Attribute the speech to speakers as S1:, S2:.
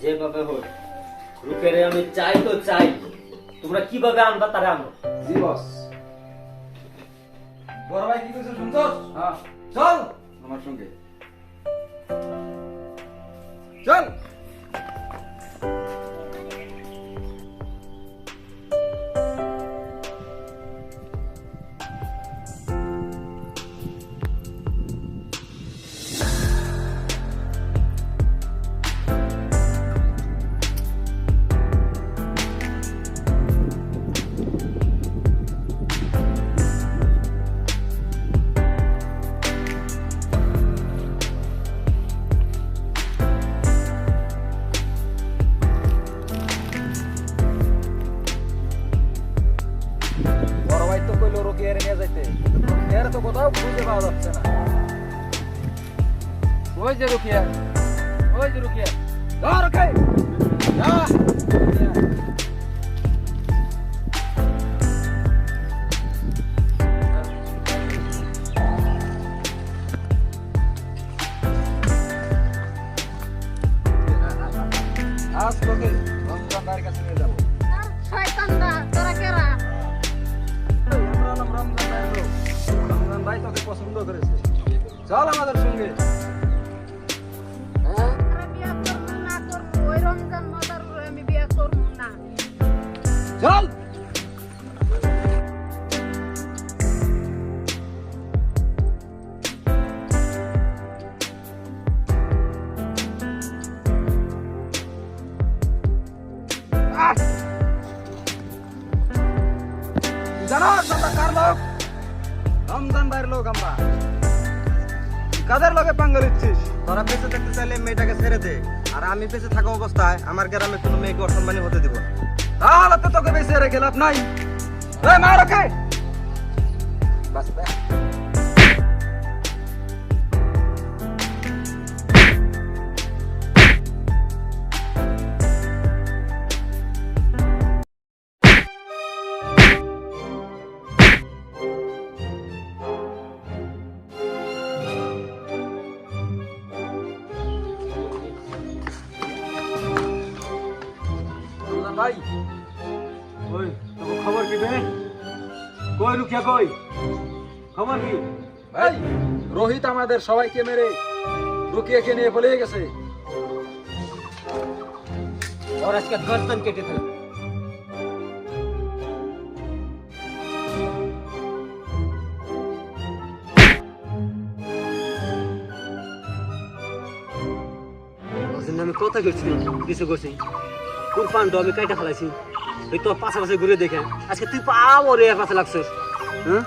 S1: যেভাবে হোক রুকেরে আমি চাই তো চাই। তোমরা কীভাবে আনবা তারা আনো?
S2: জি বস। বড় ভাই কি কইছে শুনছস? হ্যাঁ। চল। আমার সঙ্গে। চল। তো কোথাও খুঁজে পাওয়া যাচ্ছে না। ওই যে রোকিয়া, ওই যে রোকিয়া। আজ তোকে ভাইয়ের কাছে নিয়ে যাব।
S3: আর শয়তানরা বিয়া করব না
S2: চল! জানো আমরা কার লোক? রমজান ভাইয়ের লোক আমরা। কাদের লোকে পাঙ্গা দিচ্ছিস?
S4: তোরা বেঁচে থাকতে চাইলে মেয়েটাকে ছেড়ে দে। আর আমি বেঁচে থাকা অবস্থায় আমার গ্রামে কোনো মেয়েকে অসম্মানী হতে দিব
S2: তাহলে তো তোকে বেঁচে রেখে লাভ নাই। মা রাখে বাস ভাই। ওই তোকে খবর কি বে? কই রুকিয়া কই? খবর কি? ভাই রোহিত আমাদের সবাইকে মেরে রুকিয়াকে নিয়ে পালিয়ে গেছে।
S1: ওর আজকে গর্দন কেটে ফেলবে। আমি কথা করছিলাম কিছু করছি কোন পান্ড আমি কাইটা ফেলাইছি। ওই তোর পাশাপাশি ঘুরে দেখে আজকে তুই পাও রে পাশে লাগছিস হ্যাঁ?